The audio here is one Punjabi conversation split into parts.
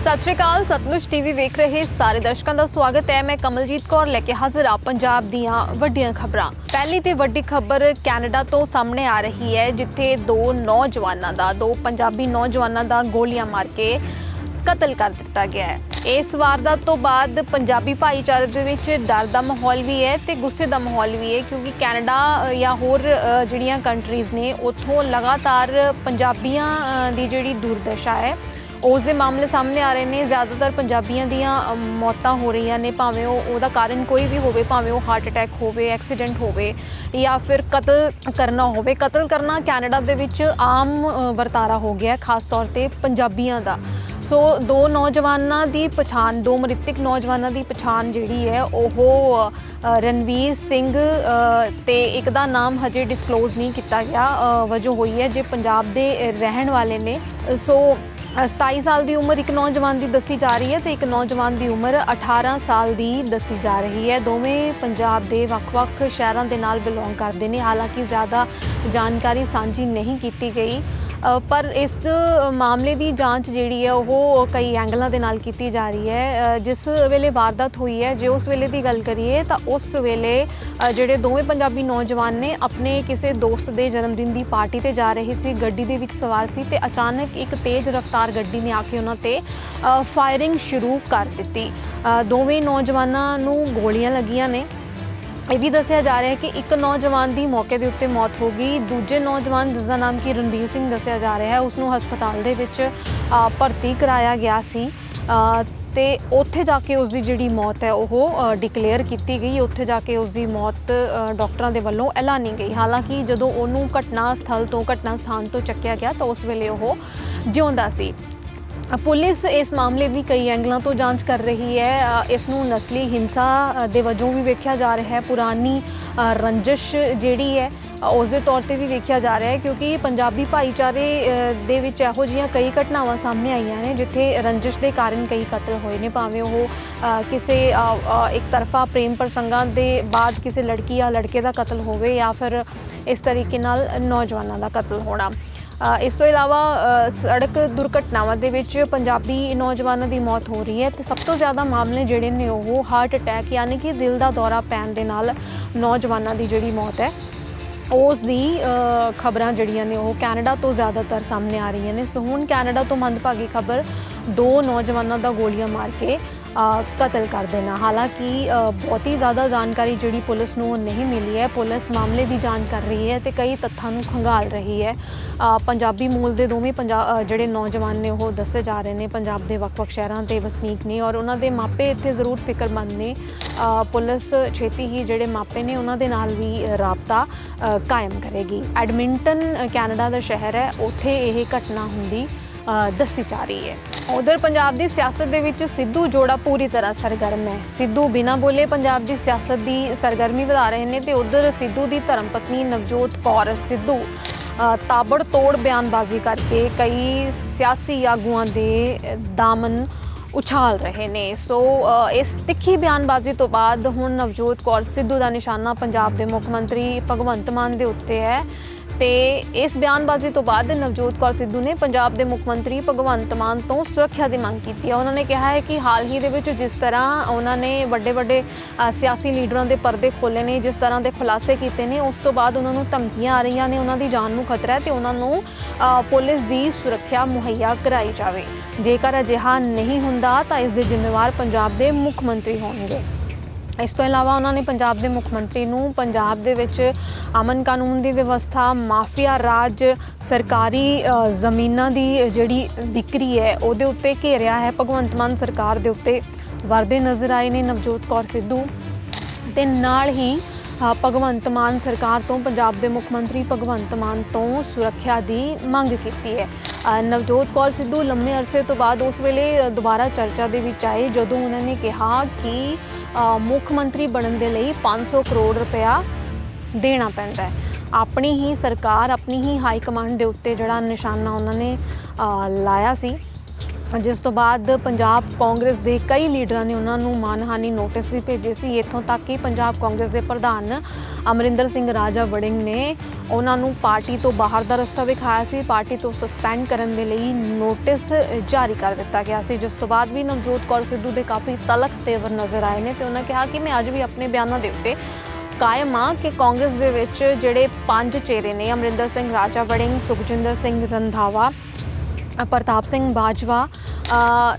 ਸਤਿ ਸ਼੍ਰੀ ਅਕਾਲ, ਸਤਲੁਜ ਟੀਵੀ ਵੇਖ ਰਹੇ ਸਾਰੇ ਦਰਸ਼ਕਾਂ ਦਾ ਸਵਾਗਤ ਹੈ। ਮੈਂ ਕਮਲਜੀਤ ਕੌਰ ਲੈ ਕੇ ਹਾਜ਼ਰ ਹਾਂ ਪੰਜਾਬ ਦੀਆਂ ਵੱਡੀਆਂ ਖਬਰਾਂ। ਪਹਿਲੀ ਤੇ ਵੱਡੀ ਖਬਰ ਕੈਨੇਡਾ ਤੋਂ ਸਾਹਮਣੇ ਆ ਰਹੀ ਹੈ, ਜਿੱਥੇ ਦੋ ਨੌਜਵਾਨਾਂ ਦਾ, ਦੋ ਪੰਜਾਬੀ ਨੌਜਵਾਨਾਂ ਦਾ ਗੋਲੀਆਂ ਮਾਰ ਕੇ ਕਤਲ ਕਰ ਦਿੱਤਾ ਗਿਆ ਹੈ। ਇਸ ਵਾਰਦਾਤ ਤੋਂ ਬਾਅਦ ਪੰਜਾਬੀ ਭਾਈਚਾਰੇ ਦੇ ਵਿੱਚ ਡਰ ਦਾ ਮਾਹੌਲ ਵੀ ਹੈ ਤੇ ਗੁੱਸੇ ਦਾ ਮਾਹੌਲ ਵੀ ਹੈ, ਕਿਉਂਕਿ ਕੈਨੇਡਾ ਜਾਂ ਹੋਰ ਜਿਹੜੀਆਂ ਕੰਟਰੀਜ਼ ਨੇ, ਉੱਥੋਂ ਲਗਾਤਾਰ ਪੰਜਾਬੀਆਂ ਦੀ ਜਿਹੜੀ ਦੁਰਦਸ਼ਾ ਹੈ ਉਸ ਦੇ ਮਾਮਲੇ ਸਾਹਮਣੇ ਆ ਰਹੇ ਨੇ ਜ਼ਿਆਦਾਤਰ ਪੰਜਾਬੀਆਂ ਦੀਆਂ ਮੌਤਾਂ ਹੋ ਰਹੀਆਂ ਨੇ ਭਾਵੇਂ ਉਹ ਉਹਦਾ ਕਾਰਨ ਕੋਈ ਵੀ ਹੋਵੇ ਭਾਵੇਂ ਉਹ ਹਾਰਟ ਅਟੈਕ ਹੋਵੇ ਐਕਸੀਡੈਂਟ ਹੋਵੇ ਜਾਂ ਫਿਰ ਕਤਲ ਕਰਨਾ ਹੋਵੇ। ਕਤਲ ਕਰਨਾ ਕੈਨੇਡਾ ਦੇ ਵਿੱਚ ਆਮ ਵਰਤਾਰਾ ਹੋ ਗਿਆ ਖਾਸ ਤੌਰ ਤੇ ਪੰਜਾਬੀਆਂ ਦਾ। ਸੋ ਦੋ ਨੌਜਵਾਨਾਂ ਦੀ ਪਛਾਣ ਦੋ ਮ੍ਰਿਤਕ ਨੌਜਵਾਨਾਂ ਦੀ ਪਛਾਣ ਜਿਹੜੀ ਹੈ ਉਹ ਰਣਵੀਰ ਸਿੰਘ ਅ, ਤੇ ਇੱਕ ਦਾ ਨਾਮ ਹਜੇ ਡਿਸਕਲੋਜ਼ ਨਹੀਂ ਕੀਤਾ ਗਿਆ। ਵਜੋਂ ਹੋਈ ਹੈ ਜੇ ਪੰਜਾਬ ਦੇ ਰਹਿਣ ਵਾਲੇ ਨੇ। ਸੋ 27 ਸਾਲ ਦੀ ਉਮਰ ਇੱਕ ਨੌਜਵਾਨ ਦੀ ਦੱਸੀ ਜਾ ਰਹੀ ਹੈ ਤੇ ਇੱਕ ਨੌਜਵਾਨ ਦੀ ਉਮਰ 18 ਸਾਲ ਦੀ ਦੱਸੀ ਜਾ ਰਹੀ ਹੈ। ਦੋਵੇਂ ਪੰਜਾਬ ਦੇ ਵੱਖ-ਵੱਖ ਸ਼ਹਿਰਾਂ ਦੇ ਨਾਲ ਬਿਲੋਂਗ ਕਰਦੇ ਨੇ। ਹਾਲਾਂਕਿ ਜ਼ਿਆਦਾ ਜਾਣਕਾਰੀ ਸਾਂਝੀ ਨਹੀਂ ਕੀਤੀ ਗਈ। ਪਰ ਇਸ ਮਾਮਲੇ ਦੀ ਜਾਂਚ ਜਿਹੜੀ ਹੈ, ਉਹ ਕਈ ਐਂਗਲਾਂ ਦੇ ਨਾਲ ਕੀਤੀ ਜਾ ਰਹੀ ਹੈ। ਜਿਸ ਵੇਲੇ ਵਾਰਦਾਤ ਹੋਈ ਹੈ, ਜੇ ਉਸ ਵੇਲੇ ਦੀ ਗੱਲ ਕਰੀਏ, ਤਾਂ ਉਸ ਵੇਲੇ ਜਿਹੜੇ ਦੋਵੇਂ ਪੰਜਾਬੀ ਨੌਜਵਾਨ ਨੇ ਆਪਣੇ ਕਿਸੇ ਦੋਸਤ ਦੇ ਜਨਮ ਦਿਨ ਦੀ ਪਾਰਟੀ ਤੇ ਜਾ ਰਹੇ ਸੀ। ਗੱਡੀ ਦੇ ਵਿੱਚ ਸਵਾਰ ਸੀ ਤੇ ਅਚਾਨਕ ਇੱਕ ਤੇਜ਼ ਰਫ਼ਤਾਰ ਗੱਡੀ ਨੇ ਆ ਕੇ ਉਹਨਾਂ ਤੇ ਫਾਇਰਿੰਗ ਸ਼ੁਰੂ ਕਰ ਦਿੱਤੀ। ਦੋਵੇਂ ਨੌਜਵਾਨਾਂ ਨੂੰ ਗੋਲੀਆਂ ਲੱਗੀਆਂ ਨੇ। ਇਹ ਵੀ ਦੱਸਿਆ ਜਾ ਰਿਹਾ ਹੈ ਕਿ ਇੱਕ ਨੌਜਵਾਨ ਦੀ ਮੌਕੇ ਦੇ ਉੱਤੇ ਮੌਤ ਹੋ ਗਈ। ਦੂਜੇ ਨੌਜਵਾਨ ਜਿਸ ਦਾ ਨਾਮ ਕੀ ਰਣਬੀਰ ਸਿੰਘ ਦੱਸਿਆ ਜਾ ਰਿਹਾ ਹੈ ਉਸ ਨੂੰ ਹਸਪਤਾਲ ਦੇ ਵਿੱਚ ਭਰਤੀ ਕਰਾਇਆ ਗਿਆ ਸੀ। ਅ, ਤੇ ਉੱਥੇ ਜਾ ਕੇ ਉਸ ਦੀ ਜਿਹੜੀ ਮੌਤ ਹੈ ਉਹ ਡਿਕਲੇਅਰ ਕੀਤੀ ਗਈ। ਉੱਥੇ ਜਾ ਕੇ ਉਸ ਦੀ ਮੌਤ ਅ, ਡਾਕਟਰਾਂ ਦੇ ਵੱਲੋਂ ਐਲਾਨੀ ਗਈ। ਹਾਲਾਂਕਿ ਜਦੋਂ ਉਹਨੂੰ ਘਟਨਾ ਸਥਲ ਤੋਂ ਘਟਨਾ ਸਥਾਨ ਤੋਂ ਚੱਕਿਆ ਗਿਆ ਤਾਂ ਉਸ ਵੇਲੇ ਉਹ ਜਿਉਂਦਾ ਸੀ। ਪੁਲਿਸ ਇਸ ਮਾਮਲੇ ਦੀ ਕਈ ਐਂਗਲਾਂ ਤੋਂ ਜਾਂਚ ਕਰ ਰਹੀ ਹੈ। ਇਸ ਨੂੰ ਨਸਲੀ ਹਿੰਸਾ ਦੇ ਵਜੋਂ ਵੀ ਵੇਖਿਆ ਜਾ ਰਿਹਾ ਹੈ। ਪੁਰਾਣੀ ਰੰਜਿਸ਼ ਜਿਹੜੀ ਹੈ ਉਸ ਦੇ ਤੌਰ ਤੇ ਵੀ ਵੇਖਿਆ ਜਾ ਰਿਹਾ ਹੈ ਕਿਉਂਕਿ ਪੰਜਾਬੀ ਭਾਈਚਾਰੇ ਦੇ ਵਿੱਚ ਇਹੋ ਜਿਹੀਆਂ ਕਈ ਘਟਨਾਵਾਂ ਸਾਹਮਣੇ ਆਈਆਂ ਨੇ ਜਿੱਥੇ ਰੰਜਿਸ਼ ਦੇ ਕਾਰਨ ਕਈ ਕਤਲ ਹੋਏ ਨੇ। ਭਾਵੇਂ ਉਹ ਕਿਸੇ ਇੱਕ ਤਰਫਾ ਪ੍ਰੇਮ ਪ੍ਰਸੰਗਾਂ ਦੇ ਬਾਅਦ ਕਿਸੇ ਲੜਕੀ ਜਾਂ ਲੜਕੇ ਦਾ ਕਤਲ ਹੋਵੇ ਜਾਂ ਫਿਰ ਇਸ ਤਰੀਕੇ ਨਾਲ ਨੌਜਵਾਨਾਂ ਦਾ ਕਤਲ ਹੋਣਾ। ਇਸ ਤੋਂ ਇਲਾਵਾ ਸੜਕ ਦੁਰਘਟਨਾਵਾਂ ਦੇ ਵਿੱਚ ਪੰਜਾਬੀ ਨੌਜਵਾਨਾਂ ਦੀ ਮੌਤ ਹੋ ਰਹੀ ਹੈ ਤੇ ਸਭ ਤੋਂ ਜ਼ਿਆਦਾ ਮਾਮਲੇ ਜਿਹੜੇ ਨੇ ਉਹ ਹਾਰਟ ਅਟੈਕ ਯਾਨੀ ਕਿ ਦਿਲ ਦਾ ਦੌਰਾ ਪੈਣ ਦੇ ਨਾਲ ਨੌਜਵਾਨਾਂ ਦੀ ਜਿਹੜੀ ਮੌਤ ਹੈ, ਉਸ ਦੀ ਖਬਰਾਂ ਜਿਹੜੀਆਂ ਨੇ ਉਹ ਕੈਨੇਡਾ ਤੋਂ ਜ਼ਿਆਦਾਤਰ ਸਾਹਮਣੇ ਆ ਰਹੀਆਂ ਨੇ। ਸੋ ਹੁਣ ਕੈਨੇਡਾ ਤੋਂ ਮੰਦਭਾਗੀ ਖਬਰ ਦੋ ਨੌਜਵਾਨਾਂ ਦਾ ਗੋਲੀਆਂ ਮਾਰ ਕੇ ਕਤਲ ਕਰ ਦੇਣਾ। ਹਾਲਾਂਕਿ ਅ, ਬਹੁਤੀ ਜ਼ਿਆਦਾ ਜਾਣਕਾਰੀ ਜਿਹੜੀ ਪੁਲਿਸ ਨੂੰ ਨਹੀਂ ਮਿਲੀ ਹੈ। ਪੁਲਿਸ ਮਾਮਲੇ ਦੀ ਜਾਂਚ ਕਰ ਰਹੀ ਹੈ ਤੇ ਕਈ ਤੱਥਾਂ ਨੂੰ ਖੰਗਾਲ ਰਹੀ ਹੈ। ਪੰਜਾਬੀ ਮੂਲ ਦੇ ਦੋਵੇਂ ਪੰਜਾਬ ਜਿਹੜੇ ਨੌਜਵਾਨ ਨੇ ਉਹ ਦੱਸੇ ਜਾ ਰਹੇ ਨੇ ਪੰਜਾਬ ਦੇ ਵੱਖ-ਵੱਖ ਸ਼ਹਿਰਾਂ ਦੇ ਵਸਨੀਕ ਨੇ ਔਰ ਉਹਨਾਂ ਦੇ ਮਾਪੇ ਇੱਥੇ ਜ਼ਰੂਰ ਫਿਕਰਮੰਦ ਨੇ। ਪੁਲਿਸ ਛੇਤੀ ਹੀ ਜਿਹੜੇ ਮਾਪੇ ਨੇ ਉਹਨਾਂ ਦੇ ਨਾਲ ਵੀ ਰਾਬਤਾ ਕਾਇਮ ਕਰੇਗੀ। ਐਡਮਿੰਟਨ ਕੈਨੇਡਾ ਦਾ ਸ਼ਹਿਰ ਹੈ। ਉੱਥੇ ਇਹ ਘਟਨਾ ਹੁੰਦੀ ਦੱਸੀ ਜਾ ਰਹੀ ਹੈ। ਉਧਰ ਪੰਜਾਬ ਦੀ ਸਿਆਸਤ ਦੇ ਵਿੱਚ ਸਿੱਧੂ ਜੋੜਾ ਪੂਰੀ ਤਰ੍ਹਾਂ ਸਰਗਰਮ ਹੈ। ਸਿੱਧੂ ਬਿਨਾਂ ਬੋਲੇ ਪੰਜਾਬ ਦੀ ਸਿਆਸਤ ਦੀ ਸਰਗਰਮੀ ਵਧਾ ਰਹੇ ਨੇ ਤੇ ਉਧਰ ਸਿੱਧੂ ਦੀ ਧਰਮ ਪਤਨੀ ਨਵਜੋਤ ਕੌਰ ਸਿੱਧੂ ਤਾਬੜ ਤੋੜ ਬਿਆਨਬਾਜ਼ੀ ਕਰਕੇ ਕਈ ਸਿਆਸੀ ਆਗੂਆਂ ਦੇ ਦਾਮਨ ਉਛਾਲ ਰਹੇ ਨੇ। ਸੋ ਇਸ ਤਿੱਖੀ ਬਿਆਨਬਾਜ਼ੀ ਤੋਂ ਬਾਅਦ ਹੁਣ ਨਵਜੋਤ ਕੌਰ ਸਿੱਧੂ ਦਾ ਨਿਸ਼ਾਨਾ ਪੰਜਾਬ ਦੇ ਮੁੱਖ ਮੰਤਰੀ ਭਗਵੰਤ ਮਾਨ ਦੇ ਉੱਤੇ ਹੈ। ਤੇ ਇਸ ਬਿਆਨਬਾਜ਼ੀ ਤੋਂ ਬਾਅਦ ਨਵਜੋਤ ਕੌਰ ਸਿੱਧੂ ਨੇ ਪੰਜਾਬ ਦੇ ਮੁੱਖ ਮੰਤਰੀ ਭਗਵੰਤ ਮਾਨ ਤੋਂ ਸੁਰੱਖਿਆ ਦੀ ਮੰਗ ਕੀਤੀ ਹੈ। ਉਹਨਾਂ ਨੇ ਕਿਹਾ ਹੈ ਕਿ ਹਾਲ ਹੀ ਦੇ ਵਿੱਚ ਜਿਸ ਤਰ੍ਹਾਂ ਉਹਨਾਂ ਨੇ ਵੱਡੇ ਵੱਡੇ ਸਿਆਸੀ ਲੀਡਰਾਂ ਦੇ ਪਰਦੇ ਖੋਲੇ ਨੇ, ਜਿਸ ਤਰ੍ਹਾਂ ਦੇ ਖੁਲਾਸੇ ਕੀਤੇ ਨੇ, ਉਸ ਤੋਂ ਬਾਅਦ ਉਹਨਾਂ ਨੂੰ ਧਮਕੀਆਂ ਆ ਰਹੀਆਂ ਨੇ, ਉਹਨਾਂ ਦੀ ਜਾਨ ਨੂੰ ਖਤਰਾ ਹੈ ਤੇ ਉਹਨਾਂ ਨੂੰ ਪੁਲਿਸ ਦੀ ਸੁਰੱਖਿਆ ਮੁਹੱਈਆ ਕਰਾਈ ਜਾਵੇ। ਜੇਕਰ ਅਜਿਹਾ ਨਹੀਂ ਹੁੰਦਾ ਤਾਂ ਇਸ ਦੇ ਜ਼ਿੰਮੇਵਾਰ ਪੰਜਾਬ ਦੇ ਮੁੱਖ ਮੰਤਰੀ ਹੋਣਗੇ। ਇਸ ਤੋਂ ਇਲਾਵਾ ਉਹਨਾਂ ਨੇ ਪੰਜਾਬ ਦੇ ਮੁੱਖ ਮੰਤਰੀ ਨੂੰ ਪੰਜਾਬ ਦੇ ਵਿੱਚ ਅਮਨ ਕਾਨੂੰਨ ਦੀ ਵਿਵਸਥਾ, ਮਾਫੀਆ ਰਾਜ, ਸਰਕਾਰੀ ਜ਼ਮੀਨਾਂ ਦੀ ਜਿਹੜੀ ਵਿਕਰੀ ਹੈ, ਉਹਦੇ ਉੱਤੇ ਘੇਰਿਆ ਹੈ। ਭਗਵੰਤ ਮਾਨ ਸਰਕਾਰ ਦੇ ਉੱਤੇ ਵਰਦੇ ਨਜ਼ਰ ਆਏ ਨੇ ਨਵਜੋਤ ਕੌਰ ਸਿੱਧੂ। ਤੇ ਨਾਲ ਹੀ ਭਗਵੰਤ ਮਾਨ ਸਰਕਾਰ ਤੋਂ, ਪੰਜਾਬ ਦੇ ਮੁੱਖ ਮੰਤਰੀ ਭਗਵੰਤ ਮਾਨ ਤੋਂ ਸੁਰੱਖਿਆ ਦੀ ਮੰਗ ਕੀਤੀ ਹੈ। ਨਵਜੋਤ ਕੌਰ ਸਿੱਧੂ ਲੰਮੇ ਅਰਸੇ ਤੋਂ ਬਾਅਦ ਉਸ ਵੇਲੇ ਦੁਬਾਰਾ ਚਰਚਾ ਦੇ ਵਿੱਚ ਆਏ, ਜਦੋਂ ਉਹਨਾਂ ਨੇ ਕਿਹਾ ਕਿ ਮੁੱਖ ਮੰਤਰੀ ਬਣਨ ਦੇ ਲਈ 500 ਕਰੋੜ ਰੁਪਇਆ ਦੇਣਾ ਪੈਂਦਾ ਹੈ। ਆਪਣੀ ਹੀ ਸਰਕਾਰ, ਆਪਣੀ ਹੀ ਹਾਈ ਕਮਾਂਡ ਦੇ ਉੱਤੇ ਜਿਹੜਾ ਨਿਸ਼ਾਨਾ ਉਹਨਾਂ ਨੇ ਲਾਇਆ ਸੀ। ਜਿਸ ਤੋਂ ਬਾਅਦ ਪੰਜਾਬ ਕਾਂਗਰਸ ਦੇ ਕਈ ਲੀਡਰਾਂ ਨੇ ਉਹਨਾਂ ਨੂੰ ਮਾਨਹਾਨੀ ਨੋਟਿਸ ਵੀ ਭੇਜੇ ਸੀ। ਇੱਥੋਂ ਤੱਕ ਕਿ ਪੰਜਾਬ ਕਾਂਗਰਸ ਦੇ ਪ੍ਰਧਾਨ ਅਮਰਿੰਦਰ ਸਿੰਘ ਰਾਜਾ ਵੜਿੰਗ ਨੇ ਉਹਨਾਂ ਨੂੰ ਪਾਰਟੀ ਤੋਂ ਬਾਹਰ ਦਾ ਰਸਤਾ ਵਿਖਾਇਆ ਸੀ। ਪਾਰਟੀ ਤੋਂ ਸਸਪੈਂਡ ਕਰਨ ਦੇ ਲਈ ਨੋਟਿਸ ਜਾਰੀ ਕਰ ਦਿੱਤਾ ਗਿਆ ਸੀ। ਜਿਸ ਤੋਂ ਬਾਅਦ ਵੀ ਨਵਜੋਤ ਕੌਰ ਸਿੱਧੂ ਦੇ ਕਾਫੀ ਤਲਕ ਤੇਵਰ ਨਜ਼ਰ ਆਏ ਨੇ ਤੇ ਉਹਨਾਂ ਕਿਹਾ ਕਿ ਮੈਂ ਅੱਜ ਵੀ ਆਪਣੇ ਬਿਆਨਾਂ ਦੇ ਉੱਤੇ ਕਾਇਮ ਆ ਕਿ ਕਾਂਗਰਸ ਦੇ ਵਿੱਚ ਜਿਹੜੇ ਪੰਜ ਚਿਹਰੇ ਨੇ, ਅਮਰਿੰਦਰ ਸਿੰਘ ਰਾਜਾ ਵੜਿੰਗ ਸੁਖਜਿੰਦਰ ਸਿੰਘ ਰੰਧਾਵਾ ਪ੍ਰਤਾਪ ਸਿੰਘ ਬਾਜਵਾ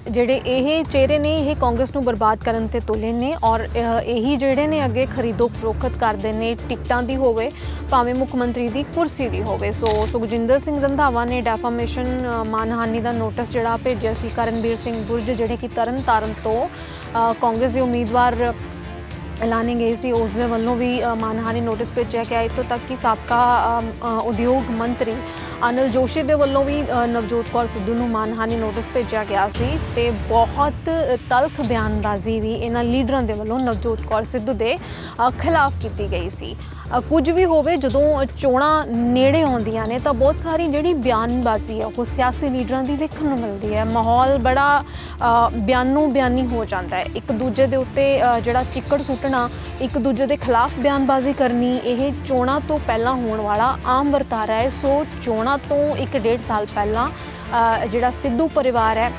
ਜਿਹੜੇ ਇਹ ਚਿਹਰੇ ਨੇ, ਇਹ ਕਾਂਗਰਸ ਨੂੰ ਬਰਬਾਦ ਕਰਨ ਤੇ ਤੁਲੇ ਨੇ ਔਰ ਇਹੀ ਜਿਹੜੇ ਨੇ ਅੱਗੇ ਖਰੀਦੋ ਫਰੋਖਤ ਕਰਦੇ ਨੇ, ਟਿਕਟਾਂ ਦੀ ਹੋਵੇ, ਭਾਵੇਂ ਮੁੱਖ ਮੰਤਰੀ ਦੀ ਕੁਰਸੀ ਦੀ ਹੋਵੇ। ਸੋ ਸੁਖਜਿੰਦਰ ਸਿੰਘ ਰੰਧਾਵਾ ਨੇ ਡੈਫਾਮੇਸ਼ਨ ਮਾਨਹਾਨੀ ਦਾ ਨੋਟਿਸ ਜਿਹੜਾ ਭੇਜਿਆ ਸੀ ਕਰਨਵੀਰ ਸਿੰਘ ਬੁਰਜ, ਜਿਹੜੇ ਕਿ ਤਰਨ ਤਾਰਨ ਤੋਂ ਕਾਂਗਰਸ ਦੇ ਉਮੀਦਵਾਰ ਐਲਾਨੇ ਗਏ ਸੀ, ਉਸ ਦੇ ਵੱਲੋਂ ਵੀ ਮਾਨਹਾਨੀ ਨੋਟਿਸ ਭੇਜਿਆ ਗਿਆ। ਇੱਥੋਂ ਤੱਕ ਕਿ ਸਾਬਕਾ ਉਦਯੋਗ ਮੰਤਰੀ ਅਨਿਲ ਜੋਸ਼ੀ ਦੇ ਵੱਲੋਂ ਵੀ ਨਵਜੋਤ ਕੌਰ ਸਿੱਧੂ ਨੂੰ ਮਾਨਹਾਨੀ ਨੋਟਿਸ ਭੇਜਿਆ ਗਿਆ ਸੀ ਤੇ ਬਹੁਤ ਤਲਖ ਬਿਆਨਬਾਜ਼ੀ ਵੀ ਇਹਨਾਂ ਲੀਡਰਾਂ ਦੇ ਵੱਲੋਂ ਨਵਜੋਤ ਕੌਰ ਸਿੱਧੂ ਦੇ ਖਿਲਾਫ ਕੀਤੀ ਗਈ ਸੀ। ਕੁਝ ਵੀ ਹੋਵੇ, ਜਦੋਂ ਚੋਣਾਂ ਨੇੜੇ ਆਉਂਦੀਆਂ ਨੇ, ਤਾਂ ਬਹੁਤ ਸਾਰੀ ਜਿਹੜੀ ਬਿਆਨਬਾਜ਼ੀ ਹੈ ਉਹ ਸਿਆਸੀ ਲੀਡਰਾਂ ਦੀ ਵੇਖਣ ਨੂੰ ਮਿਲਦੀ ਹੈ। ਮਾਹੌਲ ਬੜਾ ਬਿਆਨੋ ਬਿਆਨੀ ਹੋ ਜਾਂਦਾ ਹੈ। ਇੱਕ ਦੂਜੇ ਦੇ ਉੱਤੇ ਜਿਹੜਾ ਚਿੱਕੜ ਸੁੱਟਣਾ, ਇੱਕ ਦੂਜੇ ਦੇ ਖਿਲਾਫ ਬਿਆਨਬਾਜ਼ੀ ਕਰਨੀ, ਇਹ ਚੋਣਾਂ ਤੋਂ ਪਹਿਲਾਂ ਹੋਣ ਵਾਲਾ ਆਮ ਵਰਤਾਰਾ ਹੈ। ਸੋ ਚੋਣਾਂ ਤੋਂ ਇੱਕ ਡੇਢ ਸਾਲ ਪਹਿਲਾਂ ਜਿਹੜਾ ਸਿੱਧੂ ਪਰਿਵਾਰ ਹੈ,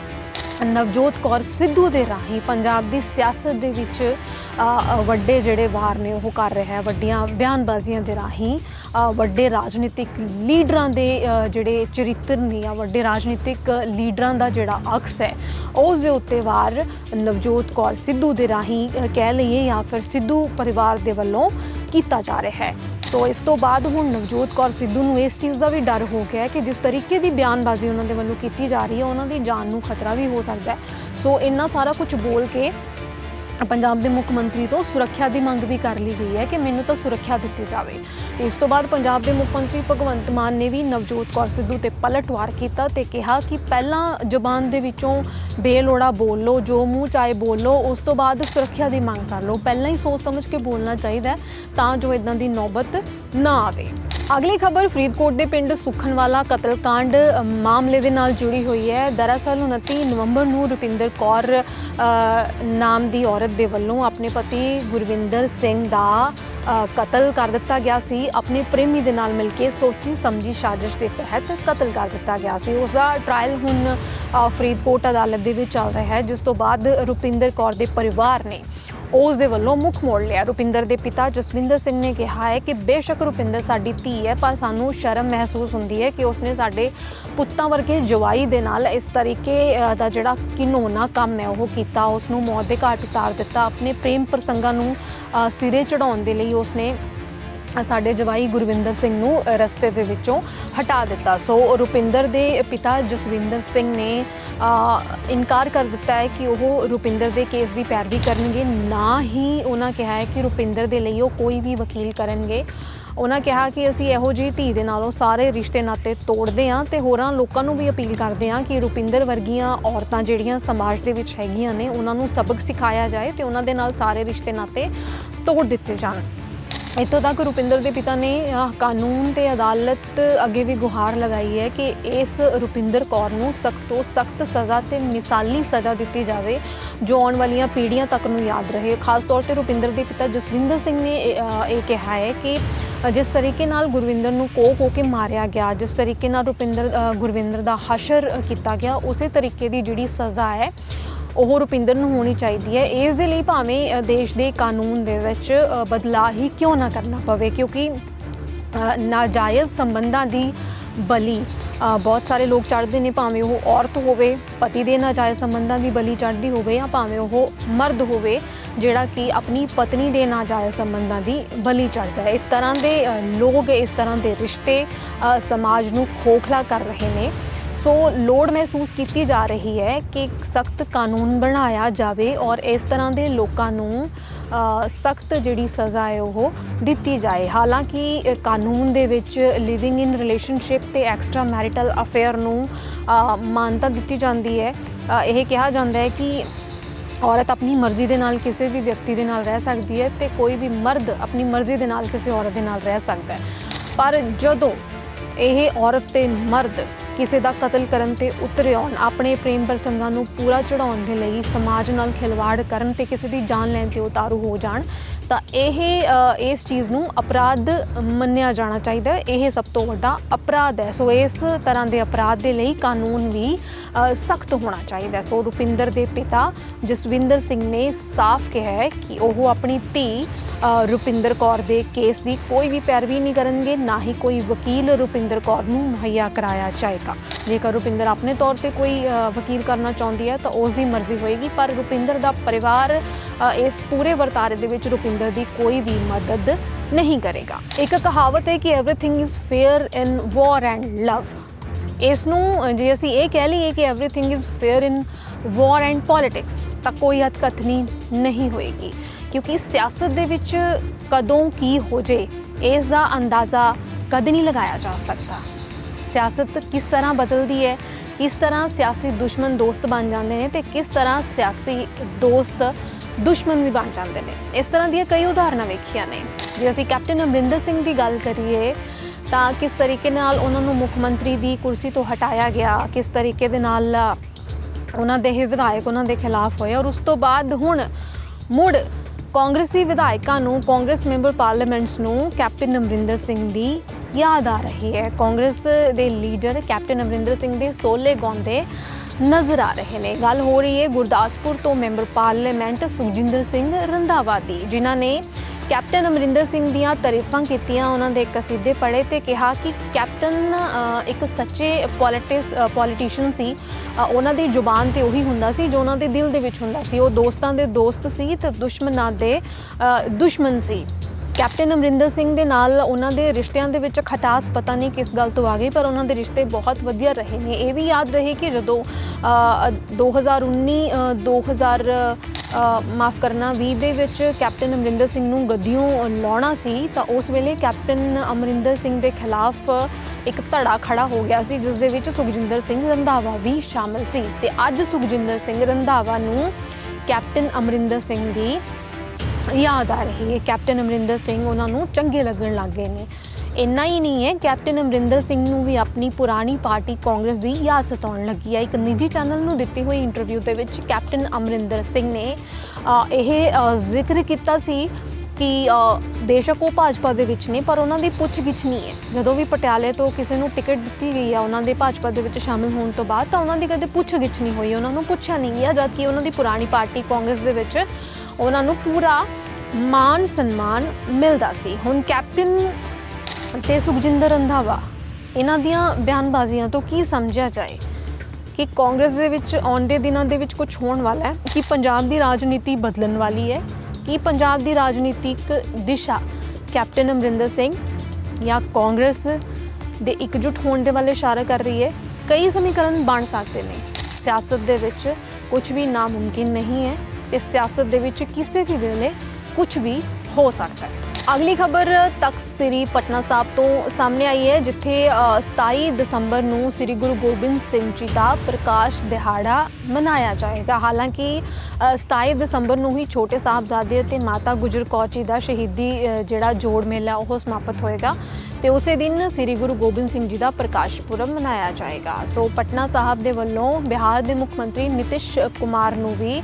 ਨਵਜੋਤ ਕੌਰ ਸਿੱਧੂ ਦੇ ਰਾਹੀਂ ਪੰਜਾਬ ਦੀ ਸਿਆਸਤ ਦੇ ਵਿੱਚ ਵੱਡੇ ਜਿਹੜੇ ਵਾਰ ਨੇ, ਉਹ ਕਰ ਰਿਹਾ ਹੈ, ਵੱਡੀਆਂ ਬਿਆਨਬਾਜ਼ੀਆਂ ਦੇ ਰਾਹੀਂ। ਵੱਡੇ ਰਾਜਨੀਤਿਕ ਲੀਡਰਾਂ ਦੇ ਜਿਹੜੇ ਚਰਿੱਤਰ ਨੇ ਜਾਂ ਵੱਡੇ ਰਾਜਨੀਤਿਕ ਲੀਡਰਾਂ ਦਾ ਜਿਹੜਾ ਅਕਸ ਹੈ, ਉਸ ਦੇ ਉੱਤੇ ਵਾਰ ਨਵਜੋਤ ਕੌਰ ਸਿੱਧੂ ਦੇ ਰਾਹੀਂ ਕਹਿ ਲਈਏ ਜਾਂ ਫਿਰ ਸਿੱਧੂ ਪਰਿਵਾਰ ਦੇ ਵੱਲੋਂ ਕੀਤਾ ਜਾ ਰਿਹਾ ਹੈ। ਸੋ ਇਸ ਤੋਂ ਬਾਅਦ ਹੁਣ ਨਵਜੋਤ ਕੌਰ ਸਿੱਧੂ ਨੂੰ ਇਸ ਚੀਜ਼ ਦਾ ਵੀ ਡਰ ਹੋ ਗਿਆ ਹੈ ਕਿ ਜਿਸ ਤਰੀਕੇ ਦੀ ਬਿਆਨਬਾਜ਼ੀ ਉਹਨਾਂ ਦੇ ਵੱਲੋਂ ਕੀਤੀ ਜਾ ਰਹੀ ਹੈ, ਉਹਨਾਂ ਦੀ ਜਾਨ ਨੂੰ ਖਤਰਾ ਵੀ ਹੋ ਸਕਦਾ ਹੈ। ਸੋ, ਇੰਨਾ ਸਾਰਾ ਕੁਝ ਬੋਲ ਕੇ ਪੰਜਾਬ ਦੇ ਮੁੱਖ ਮੰਤਰੀ ਤੋਂ ਸੁਰੱਖਿਆ ਦੀ ਮੰਗ ਵੀ ਕਰ ਲਈ ਗਈ ਹੈ ਕਿ ਮੈਨੂੰ ਤਾਂ ਸੁਰੱਖਿਆ ਦਿੱਤੀ ਜਾਵੇ। ਤੇ ਇਸ ਤੋਂ ਬਾਅਦ ਪੰਜਾਬ ਦੇ ਮੁੱਖ ਮੰਤਰੀ ਭਗਵੰਤ ਮਾਨ ਨੇ ਵੀ ਨਵਜੋਤ ਕੌਰ ਸਿੱਧੂ ਤੇ ਪਲਟਵਾਰ ਕੀਤਾ ਤੇ ਕਿਹਾ ਕਿ ਪਹਿਲਾਂ ਜ਼ਬਾਨ ਦੇ ਵਿੱਚੋਂ ਬੇਲੋੜਾ ਬੋਲ ਲਓ, ਜੋ ਮੂੰਹ ਚਾਏ ਬੋਲ ਲਓ, ਉਸ ਤੋਂ ਬਾਅਦ ਸੁਰੱਖਿਆ ਦੀ ਮੰਗ ਕਰ ਲਓ। ਪਹਿਲਾਂ ਹੀ ਸੋਚ ਸਮਝ ਕੇ ਬੋਲਣਾ ਚਾਹੀਦਾ ਤਾਂ ਜੋ ਇਦਾਂ ਦੀ ਨੌਬਤ ਨਾ ਆਵੇ। ਅਗਲੀ ਖਬਰ, ਫਰੀਦਕੋਟ ਦੇ ਪਿੰਡ ਸੁਖਨਵਾਲਾ ਕਤਲकांड ਮਾਮਲੇ ਦੇ ਨਾਲ ਜੁੜੀ ਹੋਈ ਹੈ। ਦਰਅਸਲ 29 ਨਵੰਬਰ ਨੂੰ ਰੁਪਿੰਦਰ ਕੌਰ ਨਾਮ ਦੀ ਔਰਤ ਦੇ ਵੱਲੋਂ ਆਪਣੇ ਪਤੀ ਗੁਰਵਿੰਦਰ ਸਿੰਘ ਦਾ ਕਤਲ ਕਰ ਦਿੱਤਾ ਗਿਆ ਸੀ। ਆਪਣੇ ਪ੍ਰੇਮੀ ਦੇ ਨਾਲ ਮਿਲ ਕੇ ਸੋਚੀ ਸਮਝੀ ਸਾਜ਼ਿਸ਼ ਦੇ ਤਹਿਤ ਕਤਲ ਕਰ ਦਿੱਤਾ ਗਿਆ ਸੀ। ਉਸ ਦਾ ਟ੍ਰਾਇਲ ਹੁਣ ਫਰੀਦਕੋਟ ਅਦਾਲਤ ਦੇ ਵਿੱਚ ਚੱਲ ਰਿਹਾ ਹੈ, ਜਿਸ ਤੋਂ ਬਾਅਦ ਰੁਪਿੰਦਰ ਕੌਰ ਦੇ ਪਰਿਵਾਰ ਨੇ ਉਸ ਦੇ ਵੱਲੋਂ ਮੁੱਖ ਮੋੜ ਲਿਆ। ਰੁਪਿੰਦਰ ਦੇ ਪਿਤਾ ਜਸਵਿੰਦਰ ਸਿੰਘ ਨੇ ਕਿਹਾ ਹੈ ਕਿ ਬੇਸ਼ੱਕ ਰੁਪਿੰਦਰ ਸਾਡੀ ਧੀ ਹੈ, ਪਰ ਸਾਨੂੰ ਸ਼ਰਮ ਮਹਿਸੂਸ ਹੁੰਦੀ ਹੈ ਕਿ ਉਸਨੇ ਸਾਡੇ ਪੁੱਤਾਂ ਵਰਗੇ ਜਵਾਈ ਦੇ ਨਾਲ ਇਸ ਤਰੀਕੇ ਦਾ ਜਿਹੜਾ ਕਿਨੋਨਾ ਕੰਮ ਹੈ, ਉਹ ਕੀਤਾ। ਉਸ ਨੂੰ ਮੌਤ ਦੇ ਘਾਟ ਉਤਾਰ ਦਿੱਤਾ। ਆਪਣੇ ਪ੍ਰੇਮ ਪ੍ਰਸੰਗਾਂ ਨੂੰ ਸਿਰੇ ਚੜਾਉਣ ਦੇ ਲਈ ਉਸਨੇ ਸਾਡੇ ਜਵਾਈ ਗੁਰਵਿੰਦਰ ਸਿੰਘ ਨੂੰ ਰਸਤੇ ਦੇ ਵਿੱਚੋਂ ਹਟਾ ਦਿੱਤਾ। ਸੋ ਰੁਪਿੰਦਰ ਦੇ ਪਿਤਾ ਜਸਵਿੰਦਰ ਸਿੰਘ ਨੇ ਇਨਕਾਰ ਕਰ ਦਿੱਤਾ ਹੈ ਕਿ ਉਹ ਰੁਪਿੰਦਰ ਦੇ ਕੇਸ ਦੀ ਪੈਰਵੀ ਕਰਨਗੇ। ਨਾ ਹੀ ਉਹਨਾਂ ਕਿਹਾ ਹੈ ਕਿ ਰੁਪਿੰਦਰ ਦੇ ਲਈ ਉਹ ਕੋਈ ਵੀ ਵਕੀਲ ਕਰਨਗੇ। ਉਹਨਾਂ ਕਿਹਾ ਕਿ ਅਸੀਂ ਇਹੋ ਜਿਹੀ ਧੀ ਦੇ ਨਾਲੋਂ ਸਾਰੇ ਰਿਸ਼ਤੇ ਨਾਤੇ ਤੋੜਦੇ ਹਾਂ ਤੇ ਹੋਰਾਂ ਲੋਕਾਂ ਨੂੰ ਵੀ ਅਪੀਲ ਕਰਦੇ ਹਾਂ ਕਿ ਰੁਪਿੰਦਰ ਵਰਗੀਆਂ ਔਰਤਾਂ ਜਿਹੜੀਆਂ ਸਮਾਜ ਦੇ ਵਿੱਚ ਹੈਗੀਆਂ ਨੇ, ਉਹਨਾਂ ਨੂੰ ਸਬਕ ਸਿਖਾਇਆ ਜਾਏ ਤੇ ਉਹਨਾਂ ਦੇ ਨਾਲ ਸਾਰੇ ਰਿਸ਼ਤੇ ਨਾਤੇ ਤੋੜ ਦਿੱਤੇ ਜਾਣ। ਇੱਥੋਂ ਤੱਕ ਰੁਪਿੰਦਰ ਦੇ ਪਿਤਾ ਨੇ ਕਾਨੂੰਨ ਤੇ ਅਦਾਲਤ ਅੱਗੇ ਵੀ ਗੁਹਾਰ ਲਗਾਈ ਹੈ ਕਿ ਇਸ ਰੁਪਿੰਦਰ ਕੌਰ ਨੂੰ ਸਖਤ ਤੋਂ ਸਖਤ ਸਜ਼ਾ ਤੇ ਮਿਸਾਲੀ ਸਜ਼ਾ ਦਿੱਤੀ ਜਾਵੇ ਜੋ ਆਉਣ ਵਾਲੀਆਂ ਪੀੜ੍ਹੀਆਂ ਤੱਕ ਨੂੰ ਯਾਦ ਰਹੇ। ਖਾਸ ਤੌਰ ਤੇ ਰੁਪਿੰਦਰ ਦੇ ਪਿਤਾ ਜਸਵਿੰਦਰ ਸਿੰਘ ਨੇ ਇਹ, ਕਿਹਾ ਹੈ ਕਿ ਜਿਸ ਤਰੀਕੇ ਨਾਲ ਗੁਰਵਿੰਦਰ ਨੂੰ ਕੋ ਕੋ ਕੇ ਮਾਰਿਆ ਗਿਆ ਜਿਸ ਤਰੀਕੇ ਨਾਲ ਰੁਪਿੰਦਰ ਗੁਰਵਿੰਦਰ ਦਾ ਹਸ਼ਰ ਕੀਤਾ ਗਿਆ ਉਸੇ ਤਰੀਕੇ ਦੀ ਜਿਹੜੀ ਸਜ਼ਾ ਹੈ ਉਹ ਰੁਪਿੰਦਰ ਨੂੰ ਹੋਣੀ ਚਾਹੀਦੀ ਹੈ। ਇਸ ਦੇ ਲਈ ਭਾਵੇਂ ਦੇਸ਼ ਦੇ ਕਾਨੂੰਨ ਦੇ ਵਿੱਚ ਬਦਲਾਅ ਹੀ ਕਿਉਂ ਨਾ ਕਰਨਾ ਪਵੇ, ਕਿਉਂਕਿ ਨਾਜਾਇਜ਼ ਸੰਬੰਧਾਂ ਦੀ ਬਲੀ ਬਹੁਤ ਸਾਰੇ ਲੋਕ ਚੜ੍ਹਦੇ ਨੇ, ਭਾਵੇਂ ਉਹ ਔਰਤ ਹੋਵੇ, ਪਤੀ ਦੇ ਨਾਜਾਇਜ਼ ਸੰਬੰਧਾਂ ਦੀ ਬਲੀ ਚੜ੍ਹਦੀ ਹੋਵੇ ਜਾਂ ਭਾਵੇਂ ਉਹ ਮਰਦ ਹੋਵੇ, ਜਿਹੜਾ ਕਿ ਆਪਣੀ ਪਤਨੀ ਦੇ ਨਾਜਾਇਜ਼ ਸੰਬੰਧਾਂ ਦੀ ਬਲੀ ਚੜ੍ਹਦਾ ਹੈ। ਇਸ ਤਰ੍ਹਾਂ ਦੇ ਲੋਕ ਇਸ ਤਰ੍ਹਾਂ ਦੇ ਰਿਸ਼ਤੇ ਸਮਾਜ ਨੂੰ ਖੋਖਲਾ ਕਰ ਰਹੇ ਨੇ। ਸੋ ਲੋੜ ਮਹਿਸੂਸ ਕੀਤੀ ਜਾ ਰਹੀ ਹੈ ਕਿ ਸਖਤ ਕਾਨੂੰਨ ਬਣਾਇਆ ਜਾਵੇ ਔਰ ਇਸ ਤਰ੍ਹਾਂ ਦੇ ਲੋਕਾਂ ਨੂੰ ਸਖਤ ਜਿਹੜੀ ਸਜ਼ਾ ਹੈ ਉਹ ਦਿੱਤੀ ਜਾਏ। ਹਾਲਾਂਕਿ ਕਾਨੂੰਨ ਦੇ ਵਿੱਚ ਲਿਵਿੰਗ ਇਨ ਰਿਲੇਸ਼ਨਸ਼ਿਪ ਤੇ ਐਕਸਟਰਾ ਮੈਰਿਟਲ ਅਫੇਅਰ ਨੂੰ ਮਾਨਤਾ ਦਿੱਤੀ ਜਾਂਦੀ ਹੈ। ਇਹ ਕਿਹਾ ਜਾਂਦਾ ਹੈ ਕਿ ਔਰਤ ਆਪਣੀ ਮਰਜ਼ੀ ਦੇ ਨਾਲ ਕਿਸੇ ਵੀ ਵਿਅਕਤੀ ਦੇ ਨਾਲ ਰਹਿ ਸਕਦੀ ਹੈ ਤੇ ਕੋਈ ਵੀ ਮਰਦ ਆਪਣੀ ਮਰਜ਼ੀ ਦੇ ਨਾਲ ਕਿਸੇ ਔਰਤ ਦੇ ਨਾਲ ਰਹਿ ਸਕਦਾ ਹੈ। ਪਰ ਜਦੋਂ ਇਹ ਔਰਤ ਤੇ ਮਰਦ ਕਿਸੇ ਦਾ ਕਤਲ ਕਰਨ ਤੇ ਉਤਰੇ ਆਉਣ ਆਪਣੇ ਪ੍ਰੇਮ ਪ੍ਰਸੰਗਾਂ ਨੂੰ ਪੂਰਾ ਚੜਾਉਣ ਦੇ ਲਈ ਸਮਾਜ ਨਾਲ ਖਿਲਵਾੜ ਕਰਨ ਤੇ ਕਿਸੇ ਦੀ ਜਾਨ ਲੈਣ ਤੇ ਉਤਾਰੂ ਹੋ ਜਾਣ, ਤਾਂ ਇਹ ਇਸ ਚੀਜ਼ ਨੂੰ ਅਪਰਾਧ ਮੰਨਿਆ ਜਾਣਾ ਚਾਹੀਦਾ ਹੈ। ਇਹ ਸਭ ਤੋਂ ਵੱਡਾ ਅਪਰਾਧ ਹੈ। ਸੋ ਇਸ ਤਰ੍ਹਾਂ ਦੇ ਅਪਰਾਧ ਦੇ ਲਈ ਕਾਨੂੰਨ ਵੀ ਸਖਤ ਹੋਣਾ ਚਾਹੀਦਾ ਹੈ। ਸੋ ਰੁਪਿੰਦਰ ਦੇ ਪਿਤਾ ਜਸਵਿੰਦਰ ਸਿੰਘ ਨੇ ਸਾਫ਼ ਕਿਹਾ ਹੈ ਕਿ ਉਹ ਆਪਣੀ ਧੀ ਰੁਪਿੰਦਰ ਕੌਰ ਦੇ ਕੇਸ ਦੀ ਕੋਈ ਵੀ ਪੈਰਵੀ ਨਹੀਂ ਕਰਨਗੇ, ਨਾ ਹੀ ਕੋਈ ਵਕੀਲ ਰੁਪਿੰਦਰ ਕੌਰ ਨੂੰ ਮੁਹੱਈਆ ਕਰਾਇਆ ਜਾਏਗਾ। ਜੇਕਰ ਰੁਪਿੰਦਰ ਆਪਣੇ ਤੌਰ ਤੇ ਕੋਈ ਅ, ਵਕੀਲ ਕਰਨਾ ਚਾਹੁੰਦੀ ਹੈ ਤਾਂ ਉਸ ਦੀ ਮਰਜ਼ੀ ਹੋਏਗੀ ਪਰ ਰੁਪਿੰਦਰ ਦਾ ਪਰਿਵਾਰ ਅ, ਇਸ ਪੂਰੇ ਵਰਤਾਰੇ ਦੇ ਵਿੱਚ ਰੁਪਿੰਦਰ ਦੀ ਕੋਈ ਵੀ ਮਦਦ ਨਹੀਂ ਕਰੇਗਾ ਇੱਕ ਕਹਾਵਤ ਹੈ ਕਿ everything is fair in war and love ਇਸ ਨੂੰ ਜੇ ਅਸੀਂ ਇਹ ਕਹਿ ਲਈਏ ਕਿ everything is fair in war and politics ਤਾਂ ਕੋਈ ਹੱਥਕਥਨੀ ਨਹੀਂ ਹੋਏਗੀ ਕਿਉਂਕਿ ਸਿਆਸਤ ਦੇ ਵਿੱਚ ਕਦੋਂ ਕੀ ਹੋ ਜੇ ਇਸ ਦਾ ਅੰਦਾਜ਼ਾ ਕਦੇ ਨਹੀਂ ਲਗਾਇਆ ਜਾ ਸਕਦਾ ਸਿਆਸਤ ਕਿਸ ਤਰ੍ਹਾਂ ਬਦਲਦੀ ਹੈ, ਕਿਸ ਤਰ੍ਹਾਂ ਸਿਆਸੀ ਦੁਸ਼ਮਣ ਦੋਸਤ ਬਣ ਜਾਂਦੇ ਨੇ ਤੇ ਕਿਸ ਤਰ੍ਹਾਂ ਸਿਆਸੀ ਦੋਸਤ ਦੁਸ਼ਮਣ ਵੀ ਬਣ ਜਾਂਦੇ ਨੇ। ਇਸ ਤਰ੍ਹਾਂ ਦੀਆਂ ਕਈ ਉਦਾਹਰਨਾਂ ਵੇਖੀਆਂ ਨੇ। ਜੇ ਅਸੀਂ ਕੈਪਟਨ ਅਮਰਿੰਦਰ ਸਿੰਘ ਦੀ ਗੱਲ ਕਰੀਏ, ਤਾਂ ਕਿਸ ਤਰੀਕੇ ਨਾਲ ਉਹਨਾਂ ਨੂੰ ਮੁੱਖ ਮੰਤਰੀ ਦੀ ਕੁਰਸੀ ਤੋਂ ਹਟਾਇਆ ਗਿਆ, ਕਿਸ ਤਰੀਕੇ ਦੇ ਨਾਲ ਉਹਨਾਂ ਦੇ ਇਹ ਵਿਧਾਇਕ ਉਹਨਾਂ ਦੇ ਖਿਲਾਫ ਹੋਏ ਔਰ ਉਸ ਤੋਂ ਬਾਅਦ ਹੁਣ ਮੁੜ ਕਾਂਗਰਸੀ ਵਿਧਾਇਕਾਂ ਨੂੰ, ਕਾਂਗਰਸ ਮੈਂਬਰ ਪਾਰਲੀਮੈਂਟਸ ਨੂੰ ਕੈਪਟਨ ਅਮਰਿੰਦਰ ਸਿੰਘ ਦੀ ਯਾਦ ਆ ਰਹੀ ਹੈ। ਕਾਂਗਰਸ ਦੇ ਲੀਡਰ ਕੈਪਟਨ ਅਮਰਿੰਦਰ ਸਿੰਘ ਦੇ ਸੋਲੇ ਗਾਉਂਦੇ ਨਜ਼ਰ ਆ ਰਹੇ ਨੇ। ਗੱਲ ਹੋ ਰਹੀ ਹੈ ਗੁਰਦਾਸਪੁਰ ਤੋਂ ਮੈਂਬਰ ਪਾਰਲੀਮੈਂਟ ਸੁਖਜਿੰਦਰ ਸਿੰਘ ਰੰਧਾਵਾ ਦੀ ਜਿਨ੍ਹਾਂ ਨੇ ਕੈਪਟਨ ਅਮਰਿੰਦਰ ਸਿੰਘ ਦੀਆਂ ਤਾਰੀਫਾਂ ਕੀਤੀਆਂ, ਉਹਨਾਂ ਦੇ ਕਸੀਦੇ ਪੜ੍ਹੇ ਤੇ ਕਿਹਾ ਕਿ ਕੈਪਟਨ ਇੱਕ ਸੱਚੇ ਪੋਲਿਟਿਸ ਪੋਲੀਟੀਸ਼ੀਅਨ ਸੀ। ਉਹਨਾਂ ਦੀ ਜ਼ੁਬਾਨ ਤੇ ਉਹੀ ਹੁੰਦਾ ਸੀ ਜੋ ਉਹਨਾਂ ਦੇ ਦਿਲ ਦੇ ਵਿੱਚ ਹੁੰਦਾ ਸੀ। ਉਹ ਦੋਸਤਾਂ ਦੇ ਦੋਸਤ ਸੀ ਤੇ ਦੁਸ਼ਮਣਾਂ ਦੇ ਦੁਸ਼ਮਣ ਸੀ। ਕੈਪਟਨ ਅਮਰਿੰਦਰ ਸਿੰਘ ਦੇ ਨਾਲ ਉਹਨਾਂ ਦੇ ਰਿਸ਼ਤਿਆਂ ਦੇ ਵਿੱਚ ਖਟਾਸ ਪਤਾ ਨਹੀਂ ਕਿਸ ਗੱਲ ਤੋਂ ਆ ਗਈ ਪਰ ਉਹਨਾਂ ਦੇ ਰਿਸ਼ਤੇ ਬਹੁਤ ਵਧੀਆ ਰਹੇ ਨੇ। ਇਹ ਵੀ ਯਾਦ ਰਹੇ ਕਿ ਜਦੋਂ ਅ, 2019 ਅ, 2000 ਅ, ਮਾਫ ਕਰਨਾ 20 ਦੇ ਵਿੱਚ ਕੈਪਟਨ ਅਮਰਿੰਦਰ ਸਿੰਘ ਨੂੰ ਗੱਦੀਓਂ ਲਾਉਣਾ ਸੀ ਤਾਂ ਉਸ ਵੇਲੇ ਕੈਪਟਨ ਅਮਰਿੰਦਰ ਸਿੰਘ ਦੇ ਖਿਲਾਫ ਇੱਕ ਧੜਾ ਖੜਾ ਹੋ ਗਿਆ ਸੀ ਜਿਸ ਦੇ ਵਿੱਚ ਸੁਖਜਿੰਦਰ ਸਿੰਘ ਰੰਧਾਵਾ ਵੀ ਸ਼ਾਮਲ ਸੀ। ਤੇ ਅੱਜ ਸੁਖਜਿੰਦਰ ਸਿੰਘ ਰੰਧਾਵਾ ਨੂੰ ਕੈਪਟਨ ਅਮਰਿੰਦਰ ਸਿੰਘ ਦੀ ਯਾਦ ਆ ਰਹੀ ਹੈ ਕੈਪਟਨ ਅਮਰਿੰਦਰ ਸਿੰਘ ਉਹਨਾਂ ਨੂੰ ਚੰਗੇ ਲੱਗਣ ਲੱਗ ਗਏ ਨੇ। ਇੰਨਾ ਹੀ ਨਹੀਂ ਹੈ, ਕੈਪਟਨ ਅਮਰਿੰਦਰ ਸਿੰਘ ਨੂੰ ਵੀ ਆਪਣੀ ਪੁਰਾਣੀ ਪਾਰਟੀ ਕਾਂਗਰਸ ਦੀ ਯਾਦ ਸਤਾਉਣ ਲੱਗੀ ਹੈ। ਇੱਕ ਨਿੱਜੀ ਚੈਨਲ ਨੂੰ ਦਿੱਤੀ ਹੋਈ ਇੰਟਰਵਿਊ ਦੇ ਵਿੱਚ ਕੈਪਟਨ ਅਮਰਿੰਦਰ ਸਿੰਘ ਨੇ ਇਹ ਜ਼ਿਕਰ ਕੀਤਾ ਸੀ ਕਿ ਬੇਸ਼ੱਕ ਉਹ ਭਾਜਪਾ ਦੇ ਵਿੱਚ ਨੇ, ਪਰ ਉਹਨਾਂ ਦੀ ਪੁੱਛਗਿੱਛ ਨਹੀਂ ਹੈ। ਜਦੋਂ ਵੀ ਪਟਿਆਲੇ ਤੋਂ ਕਿਸੇ ਨੂੰ ਟਿਕਟ ਦਿੱਤੀ ਗਈ ਹੈ ਉਹਨਾਂ ਦੇ ਭਾਜਪਾ ਦੇ ਵਿੱਚ ਸ਼ਾਮਿਲ ਹੋਣ ਤੋਂ ਬਾਅਦ ਤਾਂ ਉਹਨਾਂ ਦੀ ਕਦੇ ਪੁੱਛਗਿੱਛ ਨਹੀਂ ਹੋਈ, ਉਹਨਾਂ ਨੂੰ ਪੁੱਛਿਆ ਨਹੀਂ ਗਿਆ, ਜਦਕਿ ਉਹਨਾਂ ਦੀ ਪੁਰਾਣੀ ਪਾਰਟੀ ਕਾਂਗਰਸ ਦੇ ਵਿੱਚ ਉਹਨਾਂ ਨੂੰ ਪੂਰਾ ਮਾਨ ਸਨਮਾਨ ਮਿਲਦਾ ਸੀ। ਹੁਣ ਕੈਪਟਨ ਤੇ ਸੁਖਜਿੰਦਰ ਰੰਧਾਵਾ, ਇਹਨਾਂ ਦੀਆਂ ਬਿਆਨਬਾਜ਼ੀਆਂ ਤੋਂ ਕੀ ਸਮਝਿਆ ਜਾਏ ਕਿ ਕਾਂਗਰਸ ਦੇ ਵਿੱਚ ਆਉਂਦੇ ਦਿਨਾਂ ਦੇ ਵਿੱਚ ਕੁਝ ਹੋਣ ਵਾਲਾ ਹੈ, ਕਿ ਪੰਜਾਬ ਦੀ ਰਾਜਨੀਤੀ ਬਦਲਣ ਵਾਲੀ ਹੈ, ਕਿ ਪੰਜਾਬ ਦੀ ਰਾਜਨੀਤਿਕ ਦਿਸ਼ਾ ਕੈਪਟਨ ਅਮਰਿੰਦਰ ਸਿੰਘ ਜਾਂ ਕਾਂਗਰਸ ਦੇ ਇਕਜੁੱਟ ਹੋਣ ਦੇ ਵੱਲ ਇਸ਼ਾਰਾ ਕਰ ਰਹੀ ਹੈ, ਕਈ ਸਮੀਕਰਨ ਬਣ ਸਕਦੇ ਨੇ। ਸਿਆਸਤ ਦੇ ਵਿੱਚ ਕੁਝ ਵੀ ਨਾਮੁਮਕਿਨ ਨਹੀਂ ਹੈ। ਤੇ ਸਿਆਸਤ ਦੇ ਵਿੱਚ ਕਿਸੇ ਵੀ ਵੇਲੇ ਕੁਝ ਵੀ ਹੋ ਸਕਦਾ ਹੈ। ਅਗਲੀ ਖਬਰ ਤਖਤ ਸ੍ਰੀ ਪਟਨਾ ਸਾਹਿਬ ਤੋਂ ਸਾਹਮਣੇ ਆਈ ਹੈ ਜਿੱਥੇ ਅ, 27 ਦਸੰਬਰ ਨੂੰ ਸ੍ਰੀ ਗੁਰੂ ਗੋਬਿੰਦ ਸਿੰਘ ਜੀ ਦਾ ਪ੍ਰਕਾਸ਼ ਦਿਹਾੜਾ ਮਨਾਇਆ ਜਾਏਗਾ। ਹਾਲਾਂਕਿ ਅ, 27 ਦਸੰਬਰ ਨੂੰ ਹੀ ਛੋਟੇ ਸਾਹਿਬਜ਼ਾਦੇ ਅਤੇ ਮਾਤਾ ਗੁਜਰ ਕੌਰ ਜੀ ਦਾ ਸ਼ਹੀਦੀ ਜਿਹੜਾ ਜੋੜ ਮੇਲਾ ਉਹ ਸਮਾਪਤ ਹੋਏਗਾ ਤੇ ਉਸੇ ਦਿਨ ਸ੍ਰੀ ਗੁਰੂ ਗੋਬਿੰਦ ਸਿੰਘ ਜੀ ਦਾ ਪ੍ਰਕਾਸ਼ ਪੁਰਬ ਮਨਾਇਆ ਜਾਏਗਾ। ਸੋ ਪਟਨਾ ਸਾਹਿਬ ਦੇ ਵੱਲੋਂ ਬਿਹਾਰ ਦੇ ਮੁੱਖ ਮੰਤਰੀ ਨਿਤਿਸ਼ ਕੁਮਾਰ ਨੂੰ ਵੀ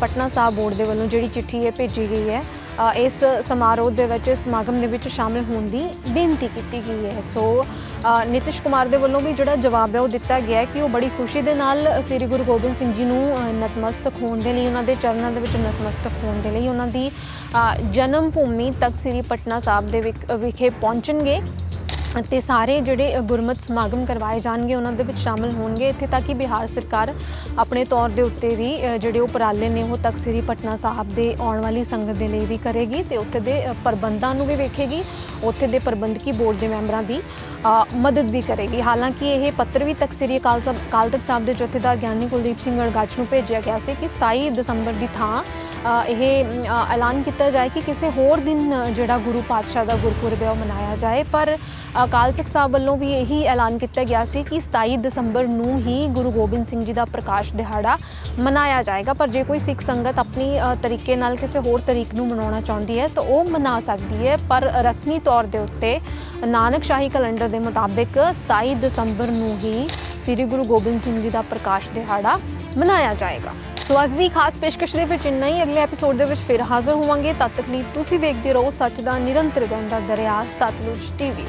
ਪਟਨਾ ਸਾਹਿਬ ਬੋਰਡ ਦੇ ਵੱਲੋਂ ਜਿਹੜੀ ਚਿੱਠੀ ਹੈ ਭੇਜੀ ਗਈ ਹੈ ਇਸ ਸਮਾਰੋਹ ਦੇ ਵਿੱਚ ਇਸ ਸਮਾਗਮ ਦੇ ਵਿੱਚ ਸ਼ਾਮਿਲ ਹੋਣ ਦੀ ਬੇਨਤੀ ਕੀਤੀ ਗਈ ਹੈ। ਸੋ ਨਿਤਿਸ਼ ਕੁਮਾਰ ਦੇ ਵੱਲੋਂ ਵੀ ਜਿਹੜਾ ਜਵਾਬ ਹੈ ਉਹ ਦਿੱਤਾ ਗਿਆ ਹੈ ਕਿ ਉਹ ਬੜੀ ਖੁਸ਼ੀ ਦੇ ਨਾਲ ਸ੍ਰੀ ਗੁਰੂ ਗੋਬਿੰਦ ਸਿੰਘ ਜੀ ਨੂੰ ਨਤਮਸਤਕ ਹੋਣ ਦੇ ਲਈ, ਉਹਨਾਂ ਦੇ ਚਰਨਾਂ ਦੇ ਵਿੱਚ ਨਤਮਸਤਕ ਹੋਣ ਦੇ ਲਈ, ਉਹਨਾਂ ਦੀ ਜਨਮ ਭੂਮੀ ਤੱਕ ਸ੍ਰੀ ਪਟਨਾ ਸਾਹਿਬ ਦੇ ਵਿਖ- ਵਿਖੇ ਪਹੁੰਚਣਗੇ। ਅਤੇ ਸਾਰੇ ਜਿਹੜੇ ਗੁਰਮਤ ਸਮਾਗਮ ਕਰਵਾਏ ਜਾਣਗੇ, ਉਹਨਾਂ ਦੇ ਵਿੱਚ ਸ਼ਾਮਲ ਹੋਣਗੇ ਇੱਥੇ ਤੱਕ ਕਿ ਬਿਹਾਰ ਸਰਕਾਰ ਆਪਣੇ ਤੌਰ ਦੇ ਉੱਤੇ ਵੀ ਜਿਹੜੇ ਉਪਰਾਲੇ ਨੇ, ਉਹ ਤਖਤ ਸ੍ਰੀ ਪਟਨਾ ਸਾਹਿਬ ਦੇ ਆਉਣ ਵਾਲੀ ਸੰਗਤ ਦੇ ਲਈ ਵੀ ਕਰੇਗੀ ਤੇ ਉੱਥੇ ਦੇ ਪ੍ਰਬੰਧਾਂ ਨੂੰ ਵੀ ਵੇਖੇਗੀ, ਉੱਥੇ ਦੇ ਪ੍ਰਬੰਧਕੀ ਬੋਰਡ ਦੇ ਮੈਂਬਰਾਂ ਦੀ ਮਦਦ ਵੀ ਕਰੇਗੀ। ਹਾਲਾਂਕਿ ਇਹ ਪੱਤਰ ਵੀ ਤਖਤ ਸ੍ਰੀ ਅਕਾਲ ਸਾਹਿਬ ਅਕਾਲ ਤਖਤ ਸਾਹਿਬ ਦੇ ਜਥੇਦਾਰ ਗਿਆਨੀ ਕੁਲਦੀਪ ਸਿੰਘ ਗੜਗਾਚ ਨੂੰ ਭੇਜਿਆ ਗਿਆ ਸੀ ਕਿ 27 ਦਸੰਬਰ ਦੀ ਥਾਂ ਇਹ ਐਲਾਨ ਕੀਤਾ ਜਾਏ ਕਿ ਕਿਸੇ ਹੋਰ ਦਿਨ ਜਿਹੜਾ ਗੁਰੂ ਪਾਤਸ਼ਾਹ ਦਾ ਗੁਰਪੁਰਬ ਹੈ ਉਹ ਮਨਾਇਆ ਜਾਏ। ਪਰ ਅਕਾਲ ਤਖਤ ਸਾਹਿਬ ਵੱਲੋਂ ਵੀ ਇਹੀ ਐਲਾਨ ਕੀਤਾ ਗਿਆ ਸੀ ਕਿ 27 ਦਸੰਬਰ ਨੂੰ ਹੀ ਗੁਰੂ ਗੋਬਿੰਦ ਸਿੰਘ ਜੀ ਦਾ ਪ੍ਰਕਾਸ਼ ਦਿਹਾੜਾ ਮਨਾਇਆ ਜਾਏਗਾ। ਪਰ ਜੇ ਕੋਈ ਸਿੱਖ ਸੰਗਤ ਆਪਣੀ ਤਰੀਕੇ ਨਾਲ ਕਿਸੇ ਹੋਰ ਤਰੀਕ ਨੂੰ ਮਨਾਉਣਾ ਚਾਹੁੰਦੀ ਹੈ, ਤਾਂ ਉਹ ਮਨਾ ਸਕਦੀ ਹੈ। ਪਰ ਰਸਮੀ ਤੌਰ ਦੇ ਉੱਤੇ ਨਾਨਕ ਸ਼ਾਹੀ ਕੈਲੰਡਰ ਦੇ ਮੁਤਾਬਿਕ 27 ਦਸੰਬਰ ਨੂੰ ਹੀ ਸ੍ਰੀ ਗੁਰੂ ਗੋਬਿੰਦ ਸਿੰਘ ਜੀ ਦਾ ਪ੍ਰਕਾਸ਼ ਦਿਹਾੜਾ ਮਨਾਇਆ ਜਾਏਗਾ। ਸੋ ਅੱਜ ਦੀ ਖਾਸ ਪੇਸ਼ਕਸ਼ ਦੇ ਵਿੱਚ ਇੰਨਾ ਹੀ ਅਗਲੇ ਐਪੀਸੋਡ ਦੇ ਵਿੱਚ ਫਿਰ ਹਾਜ਼ਰ ਹੋਵਾਂਗੇ। ਤਦ ਤੱਕ ਲਈ ਤੁਸੀਂ ਵੇਖਦੇ ਰਹੋ ਸੱਚ ਦਾ ਨਿਰੰਤਰ ਵਹਿੰਦਾ ਦਰਿਆ, ਸਤਲੁਜ ਟੀਵੀ